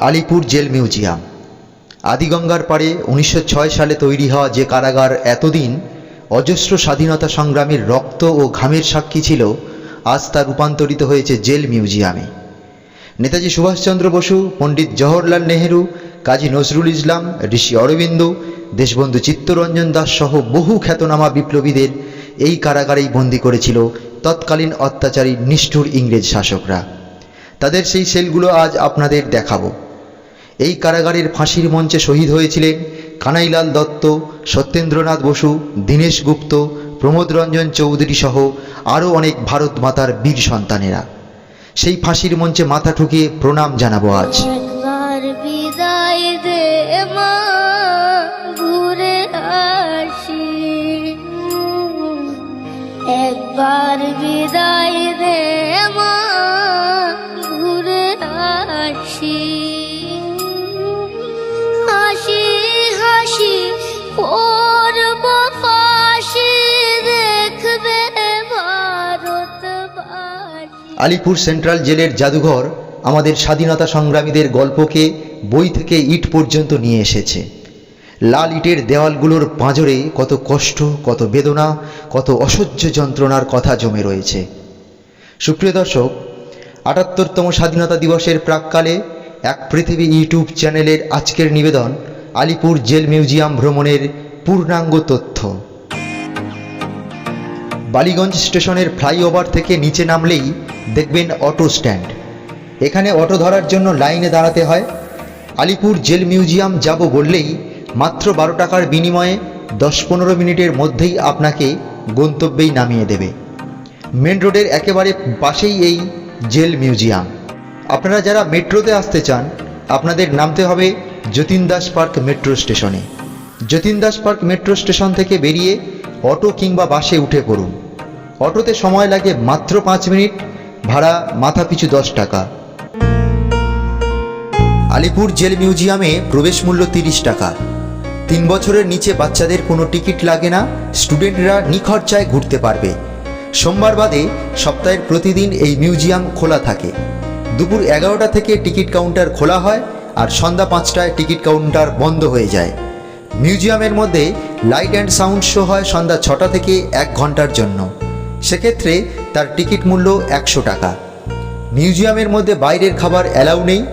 Alipur jail museum. আদিগঙ্গার পাড়ে উনিশশো ছয় সালে তৈরি হওয়া যে কারাগার এতদিন অজস্র স্বাধীনতা সংগ্রামীর রক্ত ও ঘামের সাক্ষী ছিল, আজ তা রূপান্তরিত হয়েছে জেল মিউজিয়ামে। নেতাজি সুভাষচন্দ্র বসু, পণ্ডিত জওহরলাল নেহেরু, কাজী নজরুল ইসলাম, ঋষি অরবিন্দ, দেশবন্ধু চিত্তরঞ্জন দাস সহ বহু খ্যাতনামা বিপ্লবীদের এই কারাগারেই বন্দি করেছিল তৎকালীন অত্যাচারী নিষ্ঠুর ইংরেজ শাসকরা। তাদের সেই সেলগুলো আজ আপনাদের দেখাবো। এই কারাগারের ফাঁসির মঞ্চে শহীদ হয়েছিলেন কানাইলাল দত্ত, সত্যেন্দ্রনাথ বসু, দীনেশ গুপ্ত, প্রমোদ রঞ্জন চৌধুরী সহ আরও অনেক ভারত মাতার বীর সন্তানেরা। সেই ফাঁসির মঞ্চে মাথা ঠুকিয়ে প্রণাম জানাব আজ। বিদায় দে মা, ঘুরে আসি। একবার বিদায় দে মা, ঘুরে আসি। আলিপুর সেন্ট্রাল জেলের জাদুঘর আমাদের স্বাধীনতা সংগ্রামীদের গল্পকে, বই থেকে ইট পর্যন্ত নিয়ে এসেছে। লাল ইটের দেওয়ালগুলোর পাঁজরে কত কষ্ট, কত বেদনা, কত অসহ্য যন্ত্রণার কথা জমে রয়েছে। সুপ্রিয় দর্শক, আটাত্তরতম স্বাধীনতা দিবসের প্রাককালে এক পৃথিবী ইউটিউব চ্যানেলের আজকের নিবেদন আলিপুর জেল মিউজিয়াম ভ্রমণের পূর্ণাঙ্গ তথ্য। বালিগঞ্জ স্টেশনের ফ্লাইওভার থেকে নিচে নামলেই দেখবেন অটো স্ট্যান্ড। এখানে অটো ধরার জন্য লাইনে দাঁড়াতে হয়। আলিপুর জেল মিউজিয়াম যাব বললেই মাত্র বারো টাকার বিনিময়ে দশ পনেরো মিনিটের মধ্যেই আপনাকে গন্তব্যেই নামিয়ে দেবে। মেন রোডের একেবারে পাশেই এই জেল মিউজিয়াম। আপনারা যারা মেট্রোতে আসতে চান, আপনাদের নামতে হবে যতীন দাস পার্ক মেট্রো স্টেশনে। Jatin Das park metro station থেকে বেরিয়ে অটো কিংবা বাসে উঠে পড়ুন। অটোতে সময় লাগে মাত্র পাঁচ মিনিট, ভাড়া মাথা পিছু দশ টাকা। আলিপুর জেল মিউজিয়ামে প্রবেশ মূল্য তিরিশ টাকা। তিন বছরের নিচে বাচ্চাদের কোনো টিকিট লাগে না, স্টুডেন্টরা নিখরচায় ঘুরতে পারবে। সোমবার বাদে সপ্তাহের প্রতিদিন এই মিউজিয়াম খোলা থাকে। দুপুর এগারোটা থেকে টিকিট কাউন্টার খোলা হয় আর সন্ধ্যা পাঁচটায় টিকিট কাউন্টার বন্ধ হয়ে যায়। মিউজিয়ামের মধ্যে লাইট অ্যান্ড সাউন্ড শো হয় সন্ধ্যা ছটা থেকে এক ঘণ্টার জন্য। সেক্ষেত্রে তার টিকিট মূল্য একশো টাকা। মিউজিয়ামের মধ্যে বাইরের খাবার অ্যালাউ নেই।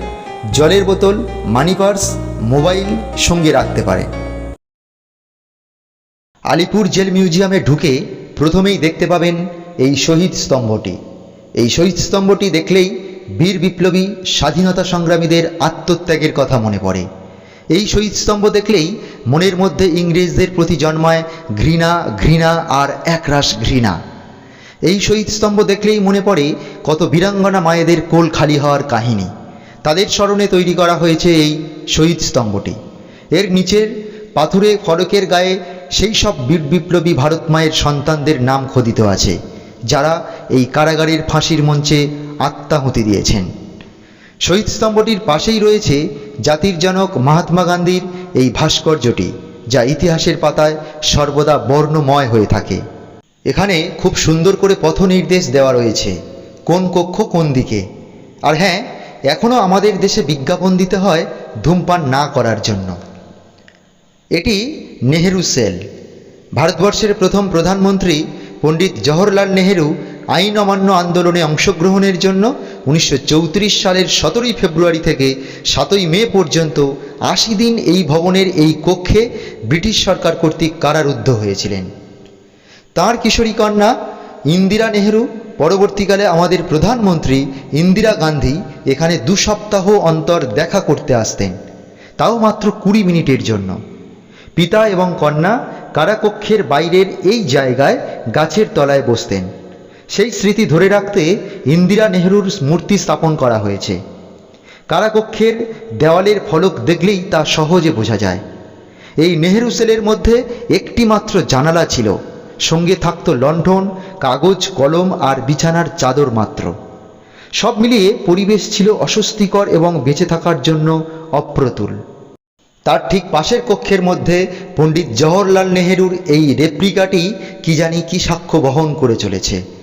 জলের বোতল, মানি পার্স, মোবাইল সঙ্গে রাখতে পারে। আলিপুর জেল মিউজিয়ামে ঢুকে প্রথমেই দেখতে পাবেন এই শহীদ স্তম্ভটি। এই শহীদ স্তম্ভটি দেখলেই বীর বিপ্লবী স্বাধীনতা সংগ্রামীদের আত্মত্যাগের কথা মনে পড়ে। এই শহীদ স্তম্ভ দেখলেই মনের মধ্যে ইংরেজদের প্রতি জন্মায় ঘৃণা ঘৃণা আর একরাশ ঘৃণা। এই শহীদ স্তম্ভ দেখলেই মনে পড়ে কত বীরাঙ্গনা মায়েদের কোল খালি হওয়ার কাহিনী। তাদের স্মরণে তৈরি করা হয়েছে এই শহীদ স্তম্ভটি এর নিচের পাথুরে ফলকের গায়ে সেই সব বীর বিপ্লবী ভারত মায়ের সন্তানদের নাম খোদিত আছে, যারা এই কারাগারের ফাঁসির মঞ্চে আত্মাহুতি দিয়েছেন। শহীদ স্তম্ভটির পাশেই রয়েছে জাতির জনক মহাত্মা গান্ধীর এই ভাস্কর্যটি, যা ইতিহাসের পাতায় সর্বদা বর্ণময় হয়ে থাকে। এখানে খুব সুন্দর করে পথ নির্দেশ দেওয়া রয়েছে, কোন কক্ষ কোন দিকে। আর হ্যাঁ এখনও আমাদের দেশে বিজ্ঞাপন দিতে হয় ধূমপান না করার জন্য। এটি নেহেরু সেল। ভারতবর্ষের প্রথম প্রধানমন্ত্রী পণ্ডিত জওহরলাল নেহেরু আইন অমান্য আন্দোলনে অংশগ্রহণের জন্য উনিশশো চৌত্রিশ সালের সতেরোই ফেব্রুয়ারি থেকে সাতই মে পর্যন্ত আশি দিন এই ভবনের এই কক্ষে ব্রিটিশ সরকার কর্তৃক কারারুদ্ধ হয়েছিলেন। তাঁর কিশোরী কন্যা ইন্দিরা নেহেরু, পরবর্তীকালে আমাদের প্রধানমন্ত্রী ইন্দিরা গান্ধী এখানে দু সপ্তাহ অন্তর দেখা করতে আসতেন, তাও মাত্র কুড়ি মিনিটের জন্য। পিতা এবং কন্যা কারাকক্ষের বাইরের এই জায়গায় গাছের তলায় বসতেন। সেই স্মৃতি ধরে রাখতে ইন্দিরা নেহরুর মূর্তি স্থাপন করা হয়েছে। কারাকক্ষের দেওয়ালের ফলক দেখলেই তা সহজে বোঝা যায়। এই নেহেরু সেলের মধ্যে একটি মাত্র জানালা ছিল। সঙ্গে থাকত লণ্ঠন, কাগজ, কলম আর বিছানার চাদর মাত্র। সব মিলিয়ে পরিবেশ ছিল অস্বস্তিকর এবং বেঁচে থাকার জন্য অপ্রতুল। তার ঠিক পাশের কক্ষের মধ্যে পণ্ডিত জওহরলাল নেহেরুর এই রেপ্লিকাটি কি জানি কি সাক্ষ্য বহন করে চলেছে।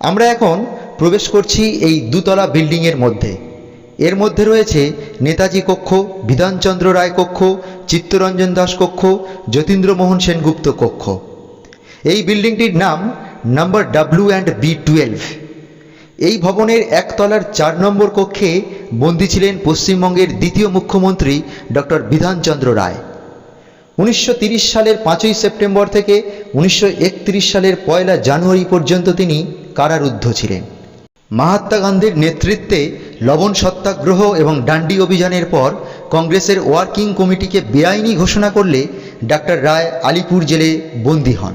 আমরা এখন প্রবেশ করছি এই দুতলা বিল্ডিংয়ের মধ্যে। এর মধ্যে রয়েছে নেতাজি কক্ষ, বিধানচন্দ্র রায় কক্ষ, চিত্তরঞ্জন দাস কক্ষ যতীন্দ্রমোহন সেনগুপ্ত কক্ষ। এই বিল্ডিংটির নাম number W and B twelve. এই ভবনের একতলার চার নম্বর কক্ষে বন্দী ছিলেন পশ্চিমবঙ্গের দ্বিতীয় মুখ্যমন্ত্রী ডক্টর বিধানচন্দ্র রায়। উনিশশো সালের পাঁচই সেপ্টেম্বর থেকে উনিশশো একত্রিশ সালের পয়লা জানুয়ারি পর্যন্ত তিনি কারারুদ্ধ ছিলেন। মহাত্মা গান্ধীর নেতৃত্বে লবণ সত্যাগ্রহ এবং ডান্ডি অভিযানের পর কংগ্রেসের ওয়ার্কিং কমিটিকে বেআইনি ঘোষণা করলে ডাক্তার রায় আলিপুর জেলে বন্দী হন।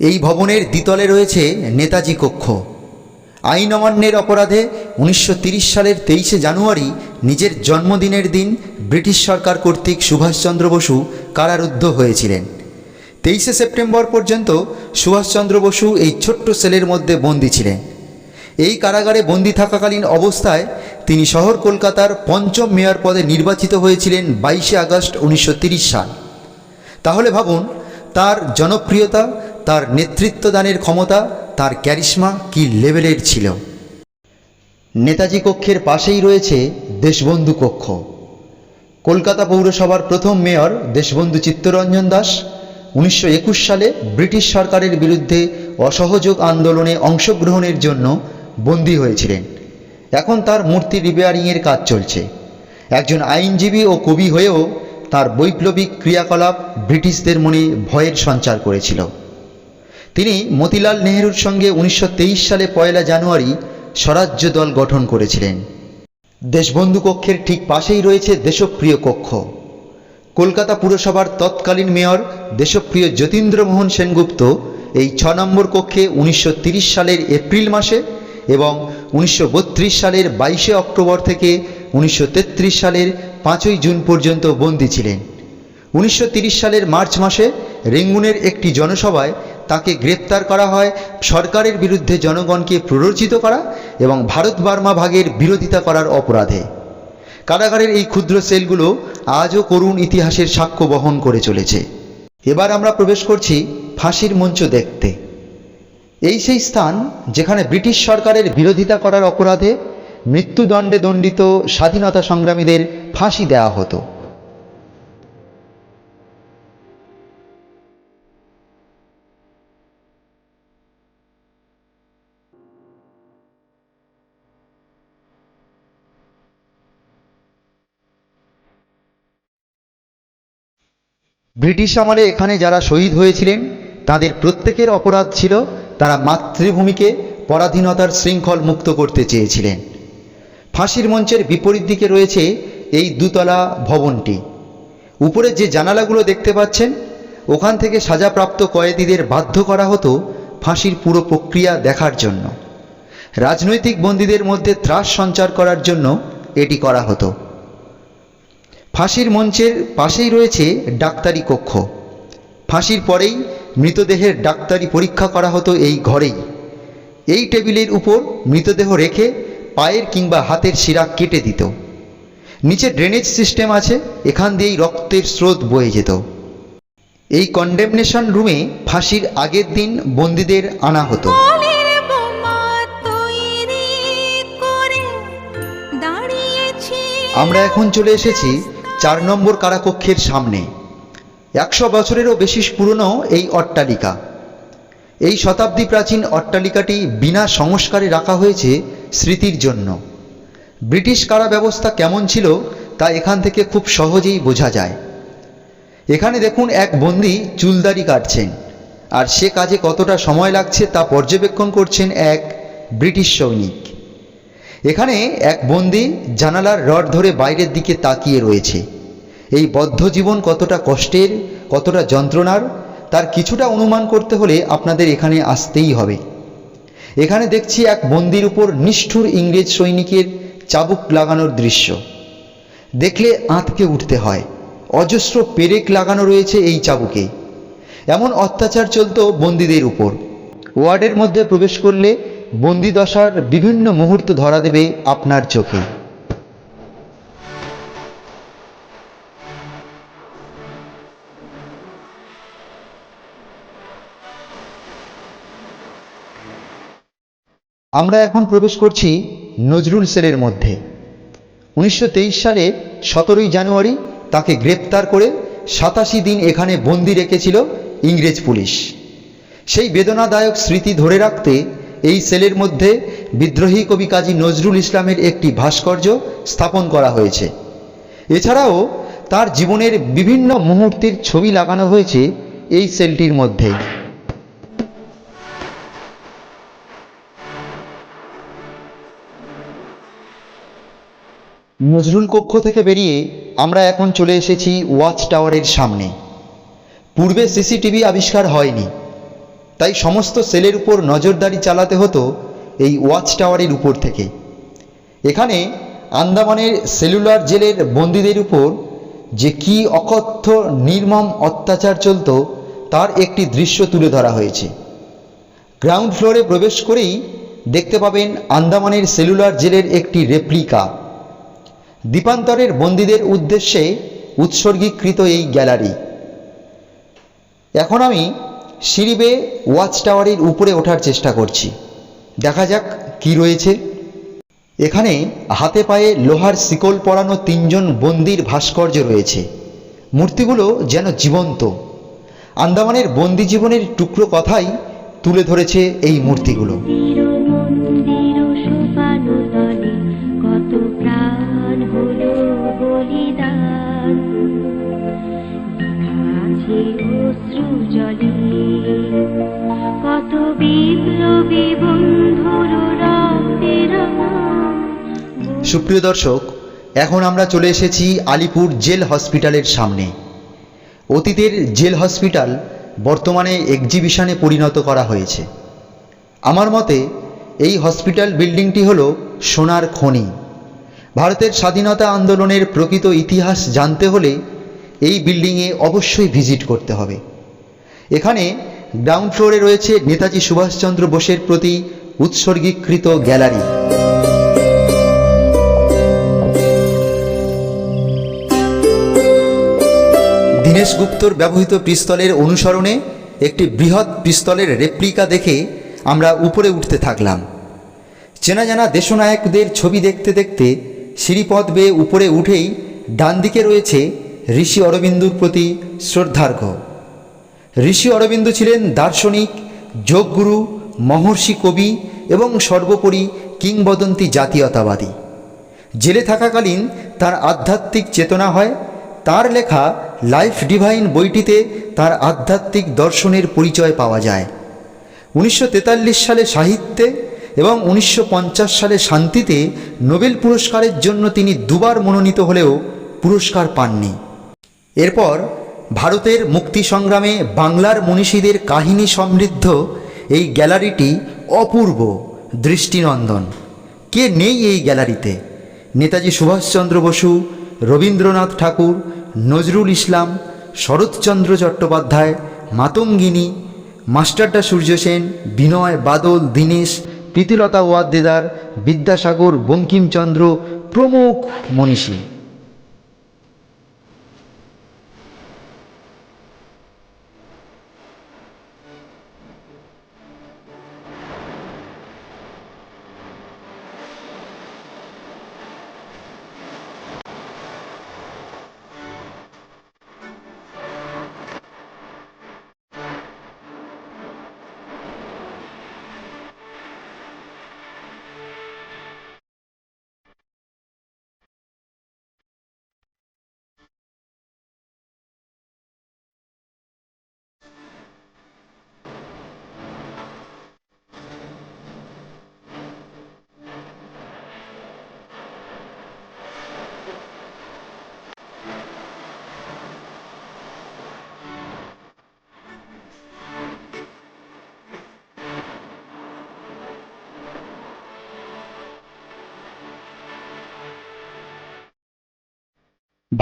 এই ভবনের দ্বিতলে রয়েছে নেতাজি কক্ষ। আইন অমান্যের অপরাধে উনিশশো সালের তেইশে জানুয়ারি নিজের জন্মদিনের দিন ব্রিটিশ সরকার কর্তৃক সুভাষচন্দ্র বসু কারারুদ্ধ হয়েছিলেন। তেইশে সেপ্টেম্বর পর্যন্ত সুভাষচন্দ্র বসু এই ছোট্ট সেলের মধ্যে বন্দী ছিলেন। এই কারাগারে বন্দী থাকাকালীন অবস্থায় তিনি শহর কলকাতার পঞ্চম মেয়র পদে নির্বাচিত হয়েছিলেন বাইশে আগস্ট উনিশশো সাল। তাহলে ভাবুন, তার জনপ্রিয়তা, তার নেতৃত্বদানের ক্ষমতা তার ক্যারিশমা কি লেভেলের ছিল? নেতাজি কক্ষের পাশেই রয়েছে দেশবন্ধু কক্ষ। কলকাতা পৌরসভার প্রথম মেয়র দেশবন্ধু চিত্তরঞ্জন দাস উনিশশো একুশ সালে ব্রিটিশ সরকারের বিরুদ্ধে অসহযোগ আন্দোলনে অংশগ্রহণের জন্য বন্দী হয়েছিলেন। এখন তার মূর্তি রিপেয়ারিংয়ের কাজ চলছে। একজন আইনজীবী ও কবি হয়েও তার বৈপ্লবিক ক্রিয়াকলাপ ব্রিটিশদের মনে ভয়ের সঞ্চার করেছিল। তিনি মতিলাল নেহরুর সঙ্গে উনিশশো তেইশ সালে পয়লা জানুয়ারি স্বরাজ্য দল গঠন করেছিলেন। দেশবন্ধু কক্ষের ঠিক পাশেই রয়েছে দেশপ্রিয় কক্ষ। কলকাতা পুরসভার তৎকালীন মেয়র দেশপ্রিয় যতীন্দ্রমোহন সেনগুপ্ত এই ছ নম্বর কক্ষে উনিশশো সালের এপ্রিল মাসে এবং উনিশশো বত্রিশ সালের বাইশে অক্টোবর থেকে উনিশশো তেত্রিশ সালের পাঁচই জুন পর্যন্ত বন্দী ছিলেন। উনিশশো সালের মার্চ মাসে রেঙ্গুনের একটি জনসভায় তাকে গ্রেপ্তার করা হয়, সরকারের বিরুদ্ধে জনগণকে প্ররোচিত করা এবং ভারত বার্মা ভাগের বিরোধিতা করার অপরাধে। কারাগারের এই ক্ষুদ্র সেলগুলো আজও করুণ ইতিহাসের সাক্ষ্য বহন করে চলেছে। এবার আমরা প্রবেশ করছি ফাঁসির মঞ্চ দেখতে। এই সেই স্থান যেখানে ব্রিটিশ সরকারের বিরোধিতা করার অপরাধে মৃত্যুদণ্ডে দণ্ডিত স্বাধীনতা সংগ্রামীদের ফাঁসি দেওয়া হতো। ব্রিটিশ আমলে এখানে যারা শহীদ হয়েছিলেন, তাদের প্রত্যেকের অপরাধ ছিল তারা মাতৃভূমিকে পরাধীনতার শৃঙ্খল মুক্ত করতে চেয়েছিলেন। ফাঁসির মঞ্চের বিপরীত দিকে রয়েছে এই দুতলা ভবনটি। উপরে যে জানালাগুলো দেখতে পাচ্ছেন, ওখান থেকে সাজাপ্রাপ্ত কয়েদিদের বাধ্য করা হতো ফাঁসির পুরো প্রক্রিয়া দেখার জন্য। রাজনৈতিক বন্দীদের মধ্যে ত্রাস সঞ্চার করার জন্য এটি করা হতো। ফাঁসির মঞ্চের পাশেই রয়েছে ডাক্তারি কক্ষ। ফাঁসির পরেই মৃতদেহের ডাক্তারি পরীক্ষা করা হতো এই ঘরেই। এই টেবিলের উপর মৃতদেহ রেখে পায়ের কিংবা হাতের শিরা কেটে দিত। নিচে ড্রেনেজ সিস্টেম আছে এখান দিয়েই রক্তের স্রোত বয়ে যেত। এই কন্ডেমনেশন রুমে ফাঁসির আগের দিন বন্দীদের আনা হতো। আমরা এখন চলে এসেছি চার নম্বর কারাকক্ষের সামনে। একশো বছরেরও বেশি পুরনো এই অট্টালিকা। এই শতাব্দী প্রাচীন অট্টালিকাটি বিনা সংস্কারে রাখা হয়েছে স্মৃতির জন্য। ব্রিটিশ কারা ব্যবস্থা কেমন ছিল তা এখান থেকে খুব সহজেই বোঝা যায়। এখানে দেখুন এক বন্দি চুলদারি কাটছেন, আর সে কাজে কতটা সময় লাগছে তা পর্যবেক্ষণ করছেন এক ব্রিটিশ সৈনিক। এখানে এক বন্দি জানালার রড ধরে বাইরের দিকে তাকিয়ে রয়েছে। এই বদ্ধ জীবন কতটা কষ্টের, কতটা যন্ত্রণার, তার কিছুটা অনুমান করতে হলে আপনাদের এখানে আসতেই হবে। এখানে দেখছি এক বন্দির উপর নিষ্ঠুর ইংরেজ সৈনিকের চাবুক লাগানোর দৃশ্য। দেখলে আঁতকে উঠতে হয়, অজস্র পেরেক লাগানো রয়েছে এই চাবুকে। এমন অত্যাচার চলতো বন্দীদের উপর। ওয়ার্ডের মধ্যে প্রবেশ করলে বন্দি দশার বিভিন্ন মুহূর্ত ধরা দেবে আপনার চোখে। আমরা এখন প্রবেশ করছি নজরুল সেলের মধ্যে। উনিশশো তেইশ সালে সতেরোই জানুয়ারি তাকে গ্রেপ্তার করে সাতাশি দিন এখানে বন্দি রেখেছিল ইংরেজ পুলিশ। সেই বেদনাদায়ক স্মৃতি ধরে রাখতে এই সেলের মধ্যে বিদ্রোহী কবি কাজী নজরুল ইসলামের একটি ভাস্কর্য স্থাপন করা হয়েছে। এছাড়াও তার জীবনের বিভিন্ন মুহূর্তের ছবি লাগানো হয়েছে এই সেলটির মধ্যেই। নজরুল কক্ষ থেকে বেরিয়ে আমরা এখন চলে এসেছি ওয়াচ টাওয়ারের সামনে। পূর্বে সিসিটিভি আবিষ্কার হয়নি। তাই সমস্ত সেলের উপর নজরদারি চালাতে হতো এই ওয়াচ টাওয়ারের উপর থেকে। এখানে আন্দামানের সেলুলার জেলের বন্দীদের উপর যে কি অকথ্য, নির্মম অত্যাচার চলত, তার একটি দৃশ্য তুলে ধরা হয়েছে। গ্রাউন্ড ফ্লোরে প্রবেশ করেই দেখতে পাবেন আন্দামানের সেলুলার জেলের একটি রেপ্লিকা। দ্বীপান্তরের বন্দীদের উদ্দেশ্যে উৎসর্গীকৃত এই গ্যালারি। এখন আমি সিঁড়ি বেয়ে ওয়াচ টাওয়ারের উপরে ওঠার চেষ্টা করছি। দেখা যাক কি রয়েছে। এখানে হাতে পায়ে লোহার শিকল পরানো তিনজন বন্দির ভাস্কর্য রয়েছে। মূর্তিগুলো যেন জীবন্ত। আন্দামানের বন্দি জীবনের টুকরো কথাই তুলে ধরেছে এই মূর্তিগুলো। সুপ্রিয় দর্শক, এখন আমরা চলে এসেছি আলিপুর জেল হসপিটালের সামনে। অতীতের জেল হসপিটাল বর্তমানে এক্সিবিশনে পরিণত করা হয়েছে। আমার মতে, এই হসপিটাল বিল্ডিংটি হল সোনার খনি। ভারতের স্বাধীনতা আন্দোলনের প্রকৃত ইতিহাস জানতে হলে এই বিল্ডিংয়ে অবশ্যই ভিজিট করতে হবে। এখানে গ্রাউন্ড ফ্লোরে রয়েছে নেতাজি সুভাষচন্দ্র বোসের প্রতি উৎসর্গীকৃত গ্যালারি। দীনেশ গুপ্তর ব্যবহৃত পিস্তলের অনুসরণে একটি বৃহৎ পিস্তলের রেপ্লিকা দেখে আমরা উপরে উঠতে থাকলাম। চেনা জানা দেশনায়কদের ছবি দেখতে দেখতে সিঁড়িপথ বেয়ে উপরে উঠেই ডান দিকে রয়েছে ঋষি অরবিন্দুর প্রতি শ্রদ্ধার্ঘ। ঋষি অরবিন্দ ছিলেন দার্শনিক, যোগগুরু, মহর্ষি কবি এবং সর্বোপরি কিংবদন্তি জাতীয়তাবাদী। জেলে থাকাকালীন তার আধ্যাত্মিক চেতনা হয়। তার লেখা লাইফ ডিভাইন বইটিতে তার আধ্যাত্মিক দর্শনের পরিচয় পাওয়া যায়। উনিশশো তেতাল্লিশ সালে সাহিত্যে এবং উনিশশো পঞ্চাশ সালে শান্তিতে নোবেল পুরস্কারের জন্য তিনি দুবার মনোনীত হলেও পুরস্কার পাননি। এরপর ভারতের মুক্তি সংগ্রামে বাংলার মনীষীদের কাহিনী সমৃদ্ধ এই গ্যালারিটি অপূর্ব দৃষ্টিনন্দন। কে নেই এই গ্যালারিতে? নেতাজি সুভাষচন্দ্র বসু, রবীন্দ্রনাথ ঠাকুর নজরুল ইসলাম, শরৎচন্দ্র চট্টোপাধ্যায়, মাতঙ্গিনী মাস্টারটা সূর্য সেন, বিনয় বাদল দীনেশ, প্রীতিলতা ওয়াদ্দেদার, বিদ্যাসাগর বঙ্কিমচন্দ্র প্রমুখ মনীষী।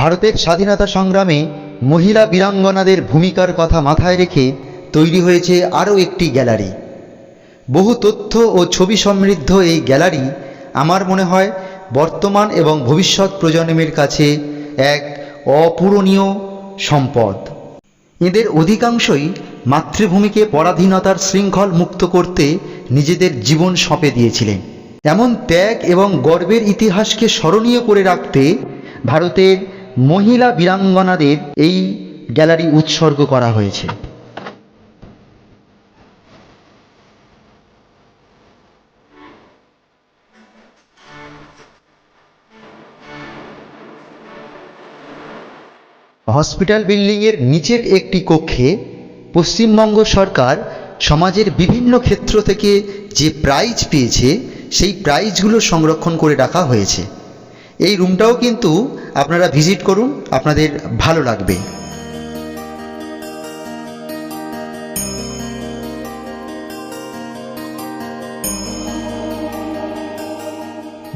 ভারতের স্বাধীনতা সংগ্রামে মহিলা বীরাঙ্গনাদের ভূমিকার কথা মাথায় রেখে তৈরি হয়েছে আরও একটি গ্যালারি। বহু তথ্য ও ছবি সমৃদ্ধ এই গ্যালারি আমার মনে হয় বর্তমান এবং ভবিষ্যৎ প্রজন্মের কাছে এক অপূরণীয় সম্পদ। এদের অধিকাংশই মাতৃভূমিকে পরাধীনতার শৃঙ্খল মুক্ত করতে নিজেদের জীবন সঁপে দিয়েছিলেন। এমন ত্যাগ এবং গর্বের ইতিহাসকে স্মরণীয় করে রাখতে ভারতের মহিলা বীরাঙ্গনাদের এই গ্যালারি উৎসর্গ করা হয়েছে। হসপিটাল বিল্ডিংয়ের নিচের একটি কক্ষে পশ্চিমবঙ্গ সরকার সমাজের বিভিন্ন ক্ষেত্র থেকে যে প্রাইজ পেয়েছে, সেই প্রাইজগুলো সংরক্ষণ করে রাখা হয়েছে। এই রুমটাও কিন্তু আপনারা ভিজিট করুন, আপনাদের ভালো লাগবে।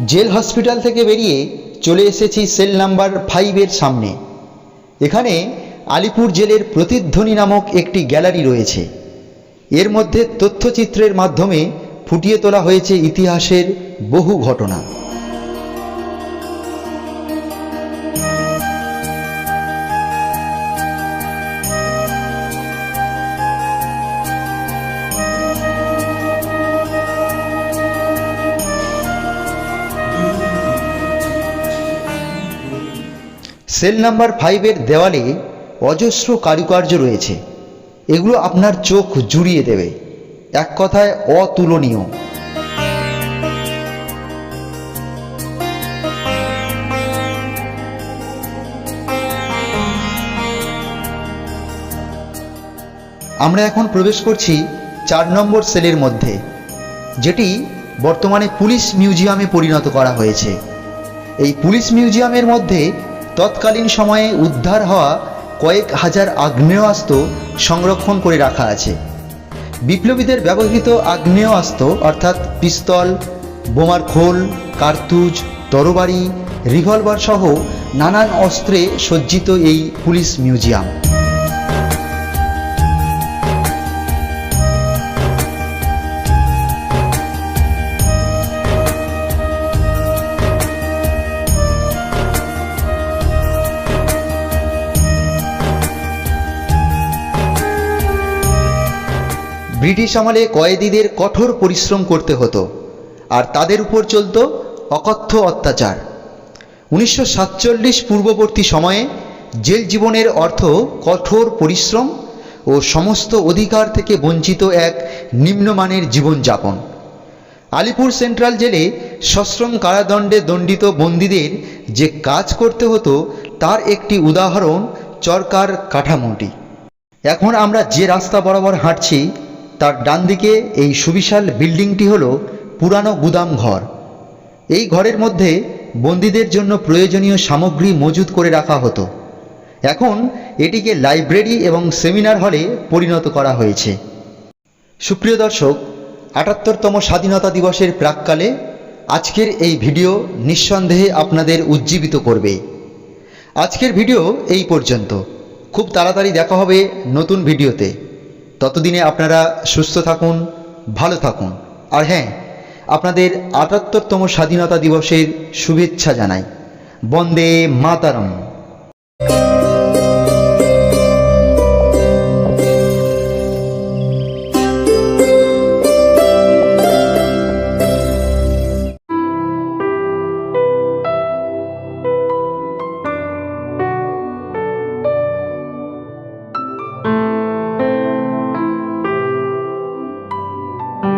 জেল হসপিটাল থেকে বেরিয়ে চলে এসেছি সেল নাম্বার ফাইভের সামনে। এখানে আলিপুর জেলের প্রতিধ্বনি নামক একটি গ্যালারি রয়েছে। এর মধ্যে তথ্যচিত্রের মাধ্যমে ফুটিয়ে তোলা হয়েছে ইতিহাসের বহু ঘটনা। সেল নাম্বার ফাইভের দেওয়ালে অজস্র কারুকার্য রয়েছে। এগুলো আপনার চোখ জুড়িয়ে দেবে। এক কথায় অতুলনীয়। আমরা এখন প্রবেশ করছি চার নম্বর সেলের মধ্যে, যেটি বর্তমানে পুলিশ মিউজিয়ামে পরিণত করা হয়েছে। এই পুলিশ মিউজিয়ামের মধ্যে তৎকালীন সময়ে উদ্ধার হওয়া কয়েক হাজার আগ্নেয়াস্ত্র সংরক্ষণ করে রাখা আছে। বিপ্লবীদের ব্যবহৃত আগ্নেয়াস্ত্র অর্থাৎ পিস্তল, বোমার খোল, কার্তুজ, তরবারি রিভলভার সহ নানান অস্ত্রে সজ্জিত এই পুলিশ মিউজিয়াম। ব্রিটিশ আমলে কয়েদিদের কঠোর পরিশ্রম করতে হতো, আর তাদের উপর চলত অকথ্য অত্যাচার। উনিশশো সাতচল্লিশ পূর্ববর্তী সময়ে জেল জীবনের অর্থ কঠোর পরিশ্রম ও সমস্ত অধিকার থেকে বঞ্চিত এক নিম্নমানের জীবনযাপন। আলিপুর সেন্ট্রাল জেলে সশ্রম কারাদণ্ডে দণ্ডিত বন্দীদের যে কাজ করতে হতো, তার একটি উদাহরণ চরকার কাঠামোটি। এখন আমরা যে রাস্তা বরাবর হাঁটছি তার ডান দিকে এই সুবিশাল বিল্ডিংটি হলো পুরানো গুদাম ঘর। এই ঘরের মধ্যে বন্দীদের জন্য প্রয়োজনীয় সামগ্রী মজুত করে রাখা হতো। এখন এটিকে লাইব্রেরি এবং সেমিনার হলে পরিণত করা হয়েছে। সুপ্রিয় দর্শক, আটাত্তরতম স্বাধীনতা দিবসের প্রাককালে আজকের এই ভিডিও নিঃসন্দেহে আপনাদের উজ্জীবিত করবে। আজকের ভিডিও এই পর্যন্ত। খুব তাড়াতাড়ি দেখা হবে নতুন ভিডিওতে। ততদিনে আপনারা সুস্থ থাকুন, ভালো থাকুন। আর হ্যাঁ আপনাদের আটাত্তরতম স্বাধীনতা দিবসের শুভেচ্ছা জানাই। বন্দে মাতারম।